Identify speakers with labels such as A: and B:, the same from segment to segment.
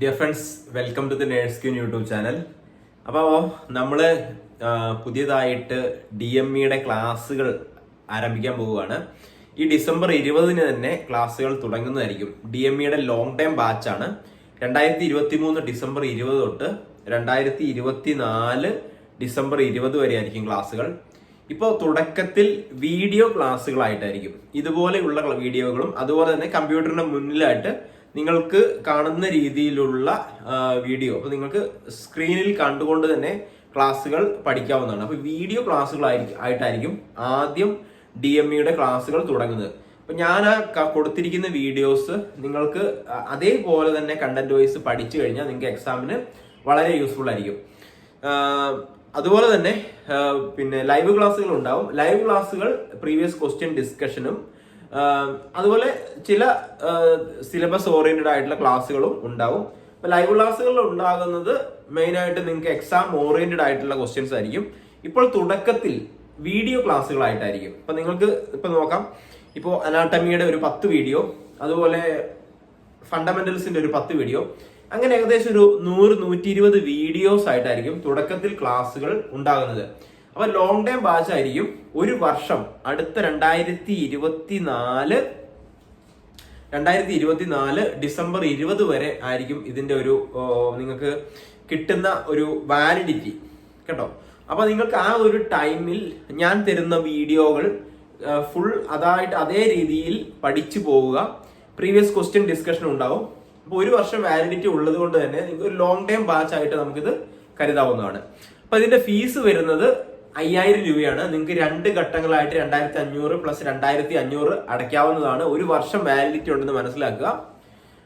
A: Dear friends welcome to the nurse queen YouTube channel അപ്പോൾ നമ്മൾ പുതിയതായിട്ട് ഡി എം ഇയുടെ ക്ലാസ്സുകൾ ആരംഭിക്കാൻ പോവുകയാണ്. ഈ ഡിസംബർ ഇരുപതിന് തന്നെ ക്ലാസ്സുകൾ തുടങ്ങുന്നതായിരിക്കും. ഡി എം ഇയുടെ ലോങ് ടൈം ബാച്ചാണ് രണ്ടായിരത്തി ഇരുപത്തി മൂന്ന് ഡിസംബർ ഇരുപത് തൊട്ട് രണ്ടായിരത്തി ഇരുപത്തി നാല് ഡിസംബർ ഇരുപത് വരെ ആയിരിക്കും ക്ലാസ്സുകൾ. ഇപ്പോൾ തുടക്കത്തിൽ വീഡിയോ ക്ലാസ്സുകളായിട്ടായിരിക്കും. ഇതുപോലെയുള്ള വീഡിയോകളും അതുപോലെ തന്നെ കമ്പ്യൂട്ടറിന്റെ മുന്നിലായിട്ട് നിങ്ങൾക്ക് കാണുന്ന രീതിയിലുള്ള വീഡിയോ അപ്പോൾ നിങ്ങൾക്ക് സ്ക്രീനിൽ കണ്ടുകൊണ്ട് തന്നെ ക്ലാസ്സുകൾ പഠിക്കാവുന്നതാണ്. അപ്പോൾ വീഡിയോ ക്ലാസ്സുകളായിരിക്കും ആയിട്ടായിരിക്കും ആദ്യം ഡി എം ഇയുടെ ക്ലാസ്സുകൾ തുടങ്ങുന്നത്. അപ്പൊ ഞാൻ ആ കൊടുത്തിരിക്കുന്ന വീഡിയോസ് നിങ്ങൾക്ക് അതേപോലെ തന്നെ കണ്ടന്റ് വൈസ് പഠിച്ചു കഴിഞ്ഞാൽ നിങ്ങൾക്ക് എക്സാമിന് വളരെ യൂസ്ഫുൾ ആയിരിക്കും. അതുപോലെ തന്നെ പിന്നെ ലൈവ് ക്ലാസ്സുകൾ ഉണ്ടാവും. ലൈവ് ക്ലാസ്സുകൾ പ്രീവിയസ് ക്വസ്റ്റ്യൻ ഡിസ്കഷനും അതുപോലെ ചില സിലബസ് ഓറിയന്റഡ് ആയിട്ടുള്ള ക്ലാസ്സുകളും ഉണ്ടാവും. അപ്പൊ ലൈവ് ക്ലാസ്സുകൾ ഉണ്ടാകുന്നത് മെയിനായിട്ട് നിങ്ങൾക്ക് എക്സാം ഓറിയന്റഡ് ആയിട്ടുള്ള ക്വസ്റ്റ്യൻസ് ആയിരിക്കും. ഇപ്പോൾ തുടക്കത്തിൽ വീഡിയോ ക്ലാസ്സുകളായിട്ടായിരിക്കും ഇപ്പൊ നിങ്ങൾക്ക് ഇപ്പൊ നോക്കാം. ഇപ്പോൾ അനാട്ടമിയുടെ ഒരു പത്ത് വീഡിയോ അതുപോലെ ഫണ്ടമെന്റൽസിന്റെ ഒരു പത്ത് വീഡിയോ അങ്ങനെ ഏകദേശം ഒരു നൂറ് നൂറ്റി ഇരുപത് വീഡിയോസ് ആയിട്ടായിരിക്കും തുടക്കത്തിൽ ക്ലാസ്സുകൾ ഉണ്ടാകുന്നത്. അപ്പൊ ലോങ് ടൈം ബാച്ച് ആയിരിക്കും ഒരു വർഷം. അടുത്ത രണ്ടായിരത്തി ഇരുപത്തി നാല് രണ്ടായിരത്തി ഇരുപത്തിനാല് ഡിസംബർ ഇരുപത് വരെ ആയിരിക്കും ഇതിന്റെ ഒരു നിങ്ങൾക്ക് കിട്ടുന്ന ഒരു വാലിഡിറ്റി കേട്ടോ? അപ്പൊ നിങ്ങൾക്ക് ആ ഒരു ടൈമിൽ ഞാൻ തരുന്ന വീഡിയോകൾ ഫുൾ അതായിട്ട് അതേ രീതിയിൽ പഠിച്ചു പോവുക. പ്രീവിയസ് ക്വസ്റ്റ്യൻ ഡിസ്കഷൻ ഉണ്ടാവും. അപ്പോൾ ഒരു വർഷം വാലിഡിറ്റി ഉള്ളത് കൊണ്ട് തന്നെ നിങ്ങൾക്ക് ഒരു ലോങ് ടൈം ബാച്ച് ആയിട്ട് നമുക്കിത് കരുതാവുന്നതാണ്. അപ്പൊ ഇതിന്റെ ഫീസ് വരുന്നത് അയ്യായിരം രൂപയാണ്. നിങ്ങൾക്ക് രണ്ട് ഘട്ടങ്ങളായിട്ട് രണ്ടായിരത്തി അഞ്ഞൂറ് പ്ലസ് രണ്ടായിരത്തി അഞ്ഞൂറ് അടയ്ക്കാവുന്നതാണ്. ഒരു വർഷം വാലിഡിറ്റി ഉണ്ടെന്ന് മനസ്സിലാക്കുക.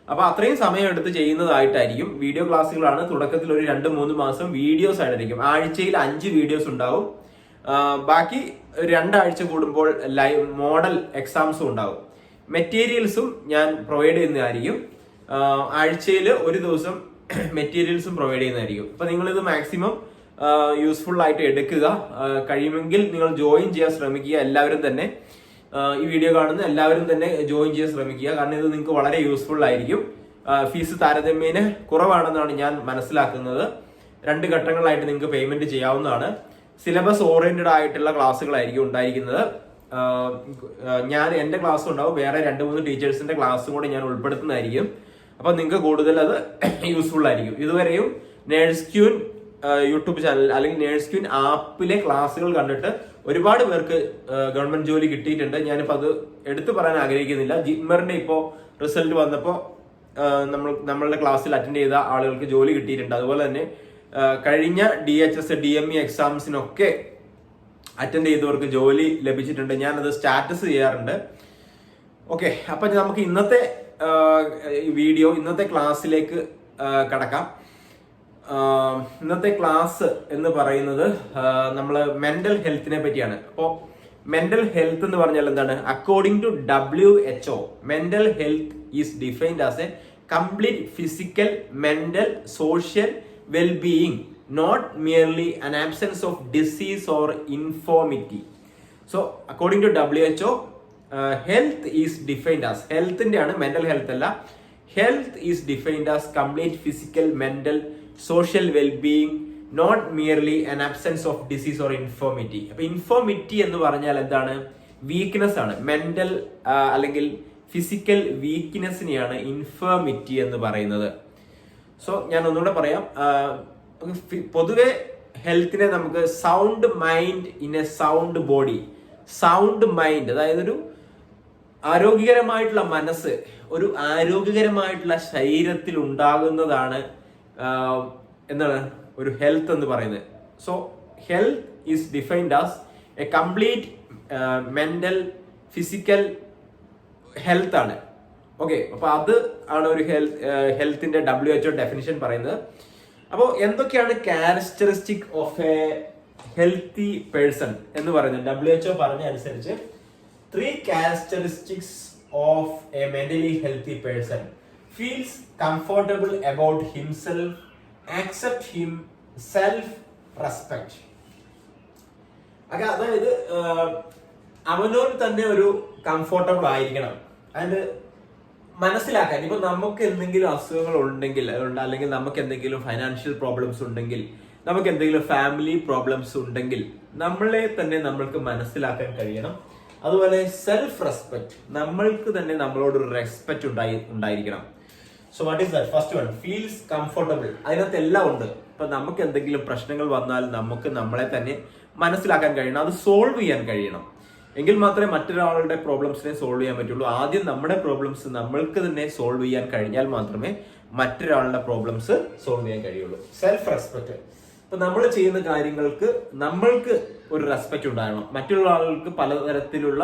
A: അപ്പൊ അത്രയും സമയം എടുത്ത് ചെയ്യുന്നതായിട്ടായിരിക്കും വീഡിയോ ക്ലാസ്സുകളാണ് തുടക്കത്തിൽ ഒരു രണ്ട് മൂന്ന് മാസം വീഡിയോസ് ആയിട്ടായിരിക്കും. ആഴ്ചയിൽ അഞ്ച് വീഡിയോസ് ഉണ്ടാവും. ബാക്കി രണ്ടാഴ്ച കൂടുമ്പോൾ ലൈവ് മോഡൽ എക്സാംസും ഉണ്ടാവും. മെറ്റീരിയൽസും ഞാൻ പ്രൊവൈഡ് ചെയ്യുന്നതായിരിക്കും. ആഴ്ചയിൽ ഒരു ദിവസം മെറ്റീരിയൽസും പ്രൊവൈഡ് ചെയ്യുന്നതായിരിക്കും. അപ്പൊ നിങ്ങളിത് മാക്സിമം യൂസ്ഫുൾ ആയിട്ട് എടുക്കുക. കഴിയുമെങ്കിൽ നിങ്ങൾ ജോയിൻ ചെയ്യാൻ ശ്രമിക്കുക എല്ലാവരും തന്നെ. ഈ വീഡിയോ കാണുന്ന എല്ലാവരും തന്നെ ജോയിൻ ചെയ്യാൻ ശ്രമിക്കുക. കാരണം ഇത് നിങ്ങൾക്ക് വളരെ യൂസ്ഫുൾ ആയിരിക്കും. ഫീസ് താരതമ്യേന കുറവാണെന്നാണ് ഞാൻ മനസ്സിലാക്കുന്നത്. രണ്ട് ഘട്ടങ്ങളായിട്ട് നിങ്ങൾക്ക് പേയ്മെന്റ് ചെയ്യാവുന്നതാണ്. സിലബസ് ഓറിയന്റഡ് ആയിട്ടുള്ള ക്ലാസ്സുകളായിരിക്കും ഉണ്ടായിരിക്കുന്നത്. ഞാൻ എന്റെ ക്ലാസ് ഉണ്ടാവും. വേറെ രണ്ട് മൂന്ന് ടീച്ചേഴ്സിന്റെ ക്ലാസ്സും കൂടെ ഞാൻ ഉൾപ്പെടുത്തുന്നതായിരിക്കും. അപ്പൊ നിങ്ങൾക്ക് കൂടുതൽ അത് യൂസ്ഫുൾ ആയിരിക്കും. ഇതുവരെയും നേഴ്സ് ക്യൂൻ യൂട്യൂബ് ചാനൽ അല്ലെങ്കിൽ നേഴ്സ് ക്യൂൻ ആപ്പിലെ ക്ലാസ്സുകൾ കണ്ടിട്ട് ഒരുപാട് പേർക്ക് ഗവൺമെന്റ് ജോലി കിട്ടിയിട്ടുണ്ട്. ഞാനിപ്പോൾ അത് എടുത്തു പറയാൻ ആഗ്രഹിക്കുന്നില്ല. ജിമ്മറിന്റെ ഇപ്പോൾ റിസൾട്ട് വന്നപ്പോൾ നമ്മൾ നമ്മളുടെ ക്ലാസ്സിൽ അറ്റൻഡ് ചെയ്ത ആളുകൾക്ക് ജോലി കിട്ടിയിട്ടുണ്ട്. അതുപോലെ തന്നെ കഴിഞ്ഞ D H S D M E എക്സാംസിനൊക്കെ attend ചെയ്തവർക്ക് ജോലി ലഭിച്ചിട്ടുണ്ട്. ഞാൻ അത് സ്റ്റാറ്റസ് ചെയ്യാറുണ്ട്. ഓക്കെ അപ്പൊ നമുക്ക് ഇന്നത്തെ വീഡിയോ ഇന്നത്തെ ക്ലാസ്സിലേക്ക് കടക്കാം. ഇന്നത്തെ ക്ലാസ് എന്ന് പറയുന്നത് നമ്മൾ മെന്റൽ ഹെൽത്തിനെ പറ്റിയാണ്. അപ്പോൾ മെന്റൽ ഹെൽത്ത് എന്ന് പറഞ്ഞാൽ എന്താണ്? According to W H O mental health is defined as a complete physical mental social wellbeing not merely an absence of disease or infirmity so according to W H O health is defined as ഹെൽത്തിന്റെ ആണ് mental health അല്ല health is defined as complete physical mental social wellbeing not merely an absence of disease or infirmity അപ്പൊ infirmity എന്ന് പറഞ്ഞാൽ എന്താണ്? Weakness ആണ്. Mental അല്ലെങ്കിൽ physical വീക്ക്നെസ്സിനെയാണ് infirmity എന്ന് പറയുന്നത്. സോ ഞാൻ ഒന്നുകൂടെ പറയാം. പൊതുവെ ഹെൽത്തിനെ നമുക്ക് sound mind in a sound body sound mind അതായത് ഒരു ആരോഗ്യകരമായിട്ടുള്ള മനസ്സ് ഒരു ആരോഗ്യകരമായിട്ടുള്ള ശരീരത്തിൽ ഉണ്ടാകുന്നതാണ് എന്താണ്? ഒരു ഹെൽത്ത് എന്ന് പറയുന്നത്. So health is defined as a complete mental physical health ആണ്. ഓക്കെ അപ്പോൾ അത് ആണ് ഒരു ഹെൽത്ത് ഹെൽത്തിന്റെ ഡബ്ല്യു എച്ച് ഡെഫിനിഷൻ പറയുന്നത്. അപ്പോൾ എന്തൊക്കെയാണ് characteristic of a healthy person എന്ന് പറയുന്നത്? ഡബ്ല്യു എച്ച് പറഞ്ഞ അനുസരിച്ച് three characteristics of a mentally healthy person feels comfortable about himself accept himself respect അതായത് അവനോൻ തന്നെ ഒരു കംഫർട്ടബിൾ ആയിരിക്കണം. അതിന്റെ മനസ്സിലാക്കാൻ. ഇപ്പൊ നമുക്ക് എന്തെങ്കിലും അസുഖങ്ങൾ ഉണ്ടെങ്കിൽ അല്ലെങ്കിൽ നമുക്ക് എന്തെങ്കിലും ഫൈനാൻഷ്യൽ പ്രോബ്ലംസ് ഉണ്ടെങ്കിൽ നമുക്ക് എന്തെങ്കിലും ഫാമിലി പ്രോബ്ലംസ് ഉണ്ടെങ്കിൽ നമ്മളെ തന്നെ നമ്മൾക്ക് മനസ്സിലാക്കാൻ കഴിയണം. അതുപോലെ സെൽഫ് റെസ്പെക്ട് നമ്മൾക്ക് തന്നെ നമ്മളോട് റെസ്പെക്ട് ഉണ്ടായി ഉണ്ടായിരിക്കണം. So what is that first one feels comfortable അതിനകത്ത് എല്ലാം ഉണ്ട്. ഇപ്പൊ നമുക്ക് എന്തെങ്കിലും പ്രശ്നങ്ങൾ വന്നാൽ നമുക്ക് നമ്മളെ തന്നെ മനസ്സിലാക്കാൻ കഴിയണം. അത് സോൾവ് ചെയ്യാൻ കഴിയണം. എങ്കിൽ മാത്രമേ മറ്റൊരാളുടെ പ്രോബ്ലംസിനെ സോൾവ് ചെയ്യാൻ പറ്റുള്ളൂ. ആദ്യം നമ്മുടെ പ്രോബ്ലംസ് നമ്മൾക്ക് തന്നെ സോൾവ് ചെയ്യാൻ കഴിഞ്ഞാൽ മാത്രമേ മറ്റൊരാളുടെ പ്രോബ്ലംസ് സോൾവ് ചെയ്യാൻ കഴിയുള്ളൂ. സെൽഫ് റെസ്പെക്ട് ഇപ്പൊ നമ്മൾ ചെയ്യുന്ന കാര്യങ്ങൾക്ക് നമ്മൾക്ക് ഒരു റെസ്പെക്ട് ഉണ്ടാകണം. മറ്റുള്ള ആളുകൾക്ക് പലതരത്തിലുള്ള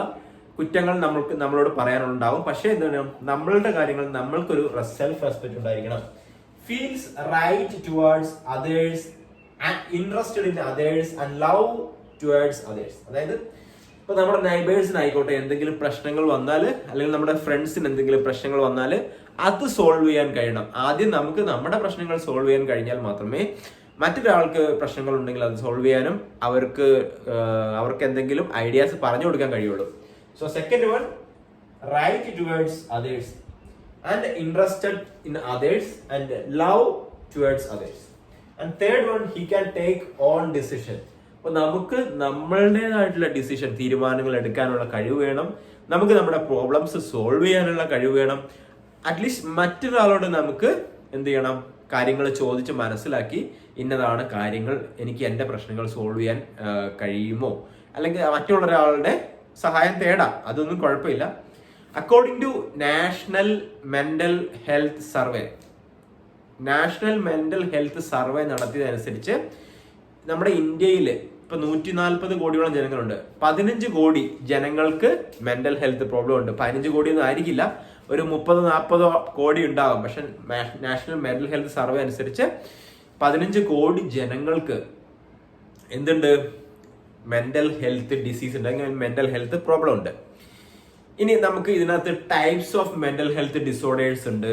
A: കുറ്റങ്ങൾ നമ്മൾക്ക് നമ്മളോട് പറയാനുണ്ടാവും. പക്ഷേ എന്താണ് നമ്മളുടെ കാര്യങ്ങൾ നമ്മൾക്കൊരു സെൽഫ് റെസ്പെക്ട് ഉണ്ടായിരിക്കണം. Feels right towards others interested in others and love towards others അതായത് ഇപ്പൊ നമ്മുടെ നൈബേഴ്സിനായിക്കോട്ടെ എന്തെങ്കിലും പ്രശ്നങ്ങൾ വന്നാൽ അല്ലെങ്കിൽ നമ്മുടെ ഫ്രണ്ട്സിന് എന്തെങ്കിലും പ്രശ്നങ്ങൾ വന്നാൽ അത് സോൾവ് ചെയ്യാൻ കഴിയണം. ആദ്യം നമുക്ക് നമ്മുടെ പ്രശ്നങ്ങൾ സോൾവ് ചെയ്യാൻ കഴിഞ്ഞാൽ മാത്രമേ മറ്റൊരാൾക്ക് പ്രശ്നങ്ങൾ ഉണ്ടെങ്കിൽ അത് സോൾവ് ചെയ്യാനും അവർക്ക് അവർക്ക് എന്തെങ്കിലും ഐഡിയാസ് പറഞ്ഞു കൊടുക്കാൻ കഴിയുള്ളൂ. So second one right towards others and interested in others and love towards others and third one he can take on decision അപ്പൊ നമുക്ക് നമ്മളുടേതായിട്ടുള്ള ഡിസിഷൻ തീരുമാനങ്ങൾ എടുക്കാനുള്ള കഴിവ് വേണം. നമുക്ക് നമ്മുടെ പ്രോബ്ലംസ് സോൾവ് ചെയ്യാനുള്ള കഴിവ് വേണം. അറ്റ്ലീസ്റ്റ് മറ്റൊരാളോട് നമുക്ക് എന്ത് ചെയ്യണം? കാര്യങ്ങൾ ചോദിച്ച് മനസ്സിലാക്കി ഇന്നതാണ് കാര്യങ്ങൾ എനിക്ക് എന്റെ പ്രശ്നങ്ങൾ സോൾവ് ചെയ്യാൻ കഴിയുമോ? അല്ലെങ്കിൽ മറ്റുള്ള ഒരാളുടെ സഹായം തേടാം. അതൊന്നും കുഴപ്പമില്ല. According to national mental health survey national mental health survey നടത്തിയതനുസരിച്ച് നമ്മുടെ ഇന്ത്യയിൽ ഇപ്പൊ നൂറ്റി നാൽപ്പത് കോടിയോളം ജനങ്ങളുണ്ട്. പതിനഞ്ച് കോടി ജനങ്ങൾക്ക് മെന്റൽ ഹെൽത്ത് പ്രോബ്ലം ഉണ്ട്. പതിനഞ്ച് കോടി ഒന്നും ആയിരിക്കില്ല. ഒരു മുപ്പത് നാൽപ്പതോ കോടി ഉണ്ടാകും പക്ഷെ നാഷണൽ മെന്റൽ ഹെൽത്ത് സർവേ അനുസരിച്ച് പതിനഞ്ച് കോടി ജനങ്ങൾക്ക് എന്തുണ്ട്? മെന്റൽ ഹെൽത്ത് ഡിസീസ് ഉണ്ട്. അല്ലെങ്കിൽ മെന്റൽ ഹെൽത്ത് പ്രോബ്ലം ഉണ്ട്. ഇനി നമുക്ക് ഇതിനകത്ത് types of mental health disorders ഉണ്ട്.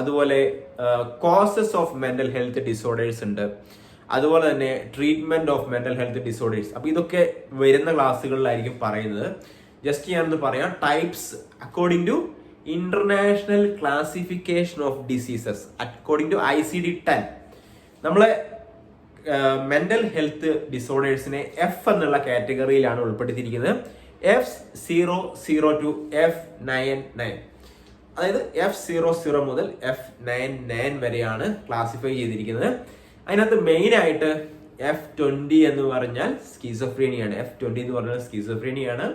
A: അതുപോലെ causes of mental health disorders ഉണ്ട്. അതുപോലെ തന്നെ treatment of mental health disorders അപ്പൊ ഇതൊക്കെ വരുന്ന ക്ലാസ്സുകളിലായിരിക്കും പറയുന്നത്. ജസ്റ്റ് ഞാനൊന്ന് പറയാം. Types according to international classification of diseases according to I C D ten നമ്മളെ മെന്റൽ ഹെൽത്ത് ഡിസോർഡേഴ്സിനെ എഫ് എന്നുള്ള കാറ്റഗറിയിലാണ് ഉൾപ്പെടുത്തിയിരിക്കുന്നത്. F zero zero to F nine nine അതായത് എഫ് സീറോ സീറോ മുതൽ എഫ് നയൻ നയൻ വരെയാണ് ക്ലാസിഫൈ ചെയ്തിരിക്കുന്നത്. അതിനകത്ത് മെയിൻ ആയിട്ട് എഫ് ട്വന്റി എന്ന് പറഞ്ഞാൽ സ്കീസോഫ്രീനിയാണ് എഫ് ട്വന്റി എന്ന് പറഞ്ഞാൽ സ്കീസോഫ്രീനിയാണ്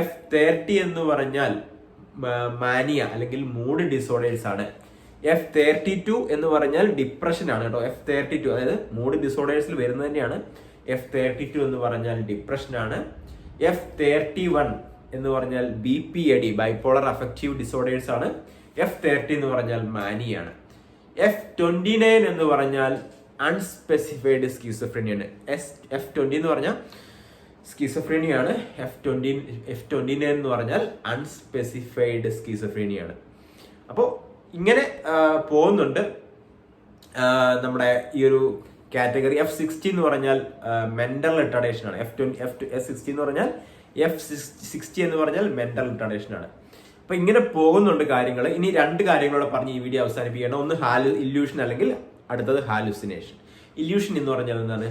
A: എഫ് തേർട്ടി എന്ന് പറഞ്ഞാൽ മാനിയ അല്ലെങ്കിൽ മൂഡ് ഡിസോർഡേഴ്സ് ആണ്. എഫ് തേർട്ടി ടു എന്ന് പറഞ്ഞാൽ ഡിപ്രഷൻ ആണ് കേട്ടോ. എഫ് തേർട്ടി ടു അതായത് മൂഡ് ഡിസോർഡേഴ്സിൽ വരുന്നത് തന്നെയാണ്. എഫ് തേർട്ടി ടു എന്ന് പറഞ്ഞാൽ ഡിപ്രഷൻ ആണ്. എഫ് തേർട്ടി വൺ എന്ന് പറഞ്ഞാൽ B P A D bipolar affective disorders ആണ്. എഫ് തേർട്ടി എന്ന് പറഞ്ഞാൽ മാനിയാണ് എഫ് ട്വന്റി നയൻ എന്ന് പറഞ്ഞാൽ അൺസ്പെസിഫൈഡ് സ്കീസോഫ്രനിയാണ് എസ് എഫ് ട്വന്റി എന്ന് പറഞ്ഞാൽ സ്കീസോഫ്രീനിയാണ് F twenty F twenty nine എന്ന് പറഞ്ഞാൽ അൺസ്പെസിഫൈഡ് സ്കീസോഫ്രീനിയാണ് അപ്പോൾ ഇങ്ങനെ പോകുന്നുണ്ട്. നമ്മുടെ ഈ ഒരു കാറ്റഗറി എഫ് സിക്സ്റ്റി എന്ന് പറഞ്ഞാൽ മെന്റൽ റിട്ടാഡേഷൻ ആണ്. F twenty F F sixty എന്ന് പറഞ്ഞാൽ എഫ് സിക്സ്റ്റി എന്ന് പറഞ്ഞാൽ മെന്റൽ റിട്ടാഡേഷൻ ആണ്. അപ്പൊ ഇങ്ങനെ പോകുന്നുണ്ട് കാര്യങ്ങൾ. ഇനി രണ്ട് കാര്യങ്ങളോടെ പറഞ്ഞ് ഈ വീഡിയോ അവസാനിപ്പിക്കണം ഒന്ന് ഹാലു ഇല്യൂഷൻ അല്ലെങ്കിൽ അടുത്തത് ഹാലുസിനേഷൻ ഇല്യൂഷൻ എന്ന് പറഞ്ഞാൽ എന്താണ്?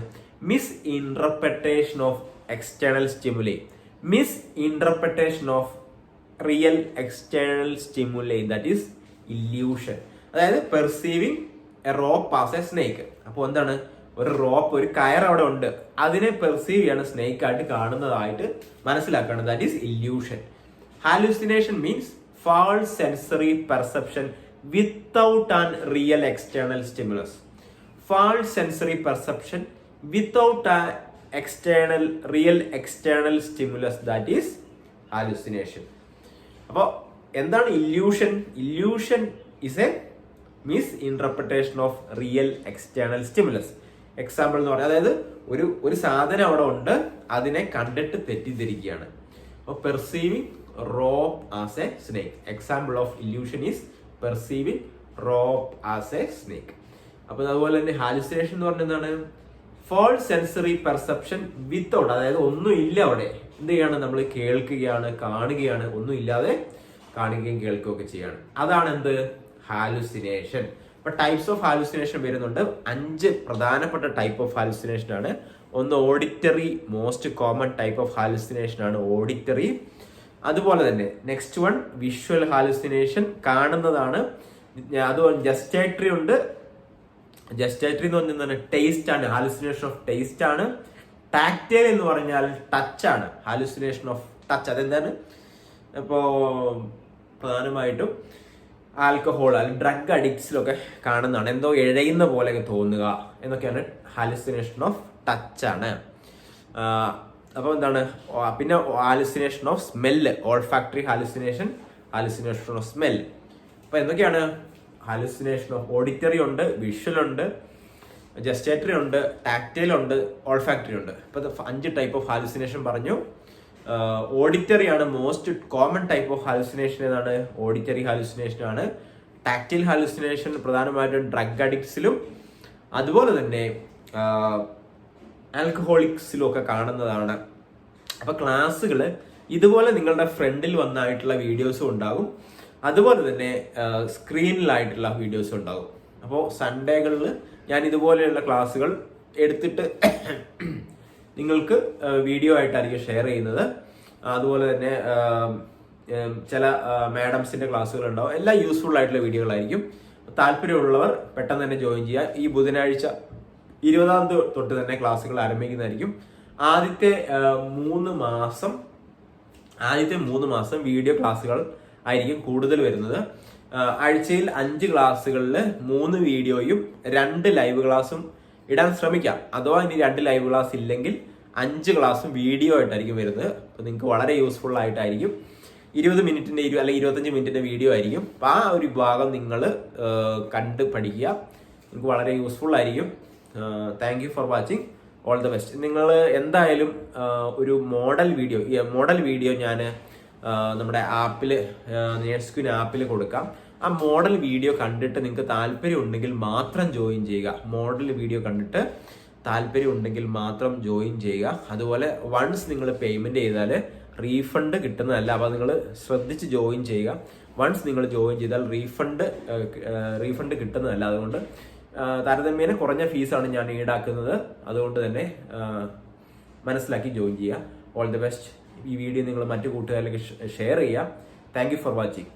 A: Misinterpretation of external stimuli misinterpretation of real external stimuli that is illusion. അതായത് perceiving a rope as a snake. അപ്പോൾ എന്താണ്? ഒരു റോപ്പ് ഒരു കയർ അവിടെ ഉണ്ട്. അതിനെ പെർസീവ് ചെയ്യാണ് സ്നേക്ക് ആയിട്ട് കാണുന്നതായിട്ട് മനസ്സിലാക്കണം that is illusion hallucination means false sensory perception without an real external stimulus false sensory perception without a external real external stimulus that is hallucination അപ്പോൾ എന്താണ് illusion illusion is a misinterpretation of real external stimulus example എന്ന് പറഞ്ഞാൽ അതായത് ഒരു ഒരു സാധനം അവിടെ ഉണ്ട് അതിനെ കണ്ടിട്ട് തെറ്റിദ്ധരിക്കുകയാണ്. അപ്പോൾ perceiving rope as a snake example of illusion is perceiving rope as a snake അപ്പോൾ അതുപോലെ തന്നെ ഹാലുസിനേഷൻ എന്ന് പറഞ്ഞ എന്താണ്? ഫോൾ സെൻസറി പെർസെപ്ഷൻ വിത്തൗട്ട് അതായത് ഒന്നും ഇല്ല അവിടെ. എന്ത് ചെയ്യാണ്? നമ്മൾ കേൾക്കുകയാണ് കാണുകയാണ് ഒന്നും ഇല്ലാതെ കാണുകയും കേൾക്കുകയൊക്കെ ചെയ്യാണ്. അതാണ് എന്ത് ഹാലുസിനേഷൻ അപ്പൊ ടൈപ്സ് ഓഫ് ഹാലുസിനേഷൻ വരുന്നുണ്ട്. അഞ്ച് പ്രധാനപ്പെട്ട ടൈപ്പ് ഓഫ് ഹാലുസിനേഷൻ ആണ്. ഒന്ന് auditory most common type of hallucination ആണ് ഓഡിറ്ററി അതുപോലെ തന്നെ നെക്സ്റ്റ് വൺ വിഷ്വൽ ഹാലുസിനേഷൻ കാണുന്നതാണ്. അതുപോലെ ജസ്റ്റേറ്ററി ഉണ്ട്. ജസ്റ്റേറ്ററി എന്ന് പറഞ്ഞാൽ ടേസ്റ്റ് ആണ്. ഹാലുസിനേഷൻ ഓഫ് ടേസ്റ്റ് ആണ്. ടാക്റ്റൈൽ എന്ന് പറഞ്ഞാൽ ടച്ച് ആണ്. ഹാലുസിനേഷൻ ഓഫ് ടച്ച് അതെന്താണ്? ഇപ്പോൾ പ്രധാനമായിട്ടും ആൽക്കഹോൾ അല്ലെങ്കിൽ ഡ്രഗ് അഡിക്ട്സിലൊക്കെ കാണുന്നതാണ്. എന്തോ എഴയുന്ന പോലെയൊക്കെ തോന്നുക എന്നൊക്കെയാണ് ഹാലുസിനേഷൻ ഓഫ് ടച്ച് ആണ്. അപ്പോൾ എന്താണ്? പിന്നെ hallucination of smell olfactory hallucination hallucination of smell. അപ്പോൾ എന്തൊക്കെയാണ്? ഹാലുസിനേഷൻ ഓഫ് ഓഡിറ്ററി ഉണ്ട് വിഷ്വൽ ഉണ്ട് ജസ്റ്റേറ്ററി ഉണ്ട് ടാക്റ്റൈൽ ഉണ്ട് ഓൾ ഫാക്ടറി ഉണ്ട്. ഇപ്പോൾ അഞ്ച് ടൈപ്പ് ഓഫ് ഹാലുസിനേഷൻ പറഞ്ഞു. ഓഡിറ്ററി ആണ് most common type of hallucination ഏതാണ്? ഓഡിറ്ററി ഹാലുസിനേഷൻ ആണ്. ടാക്റ്റിൽ ഹാലുസിനേഷൻ പ്രധാനമായിട്ടും ഡ്രഗ് അഡിക്ട്സിലും അതുപോലെ തന്നെ ആൽക്കഹോളിക്സിലും ഒക്കെ കാണുന്നതാണ്. അപ്പൊ ക്ലാസ്സുകൾ ഇതുപോലെ നിങ്ങളുടെ ഫ്രണ്ടിൽ വന്നായിട്ടുള്ള വീഡിയോസും ഉണ്ടാകും. അതുപോലെ തന്നെ സ്ക്രീനിലായിട്ടുള്ള വീഡിയോസും ഉണ്ടാകും. അപ്പോൾ സൺഡേകളിൽ ഞാൻ ഇതുപോലെയുള്ള ക്ലാസ്സുകൾ എടുത്തിട്ട് നിങ്ങൾക്ക് വീഡിയോ ആയിട്ടായിരിക്കും ഷെയർ ചെയ്യുന്നത്. അതുപോലെ തന്നെ ചില മാഡംസിന്റെ ക്ലാസ്സുകൾ ഉണ്ടാവും എല്ലാം യൂസ്ഫുൾ ആയിട്ടുള്ള വീഡിയോകളായിരിക്കും. താല്പര്യമുള്ളവർ പെട്ടെന്ന് തന്നെ ജോയിൻ ചെയ്യുക ഈ ബുധനാഴ്ച ഇരുപതാം തൊട്ട് തന്നെ ക്ലാസ്സുകൾ ആരംഭിക്കുന്നതായിരിക്കും. ആദ്യത്തെ മൂന്ന് മാസം ആദ്യത്തെ മൂന്ന് മാസം വീഡിയോ ക്ലാസ്സുകൾ ആയിരിക്കും കൂടുതൽ വരുന്നത്. ആഴ്ചയിൽ അഞ്ച് ക്ലാസ്സുകളിൽ മൂന്ന് വീഡിയോയും രണ്ട് ലൈവ് ക്ലാസ്സും ഇടാൻ ശ്രമിക്കാം. അഥവാ ഇനി രണ്ട് ലൈവ് ക്ലാസ് ഇല്ലെങ്കിൽ അഞ്ച് ക്ലാസ്സും വീഡിയോ ആയിട്ടായിരിക്കും വരുന്നത്. അപ്പോൾ നിങ്ങൾക്ക് വളരെ യൂസ്ഫുൾ ആയിട്ടായിരിക്കും. ഇരുപത് മിനിറ്റിന്റെ ഇരു അല്ലെങ്കിൽ ഇരുപത്തഞ്ച് മിനിറ്റിന്റെ വീഡിയോ ആയിരിക്കും. അപ്പോൾ ആ ഒരു ഭാഗം നിങ്ങൾ കണ്ട് പഠിക്കുക. നിങ്ങൾക്ക് വളരെ യൂസ്ഫുൾ ആയിരിക്കും. Thank you for watching all the best നിങ്ങൾ എന്തായാലും ഒരു മോഡൽ വീഡിയോ മോഡൽ വീഡിയോ ഞാൻ നമ്മുടെ ആപ്പിൽ നേഴ്സ്ക്വിൻ ആപ്പിൽ കൊടുക്കാം. ആ മോഡൽ വീഡിയോ കണ്ടിട്ട് നിങ്ങൾക്ക് താല്പര്യം ഉണ്ടെങ്കിൽ മാത്രം ജോയിൻ ചെയ്യുക. മോഡൽ വീഡിയോ കണ്ടിട്ട് താല്പര്യം ഉണ്ടെങ്കിൽ മാത്രം ജോയിൻ ചെയ്യുക. അതുപോലെ വൺസ് നിങ്ങൾ പേയ്മെന്റ് ചെയ്താൽ റീഫണ്ട് കിട്ടുന്നതല്ല അപ്പോൾ നിങ്ങൾ ശ്രദ്ധിച്ച് ജോയിൻ ചെയ്യുക. വൺസ് നിങ്ങൾ ജോയിൻ ചെയ്താൽ റീഫണ്ട് റീഫണ്ട് കിട്ടുന്നതല്ല. അതുകൊണ്ട് താരതമ്യേന കുറഞ്ഞ ഫീസാണ് ഞാൻ ഈടാക്കുന്നത്. അതുകൊണ്ട് തന്നെ മനസ്സിലാക്കി ജോയിൻ ചെയ്യുക. ഓൾ ദി ബെസ്റ്റ് ഈ വീഡിയോ നിങ്ങൾ മറ്റു കൂട്ടുകാരിലേക്ക് ഷെയർ ചെയ്യുക. Thank for watching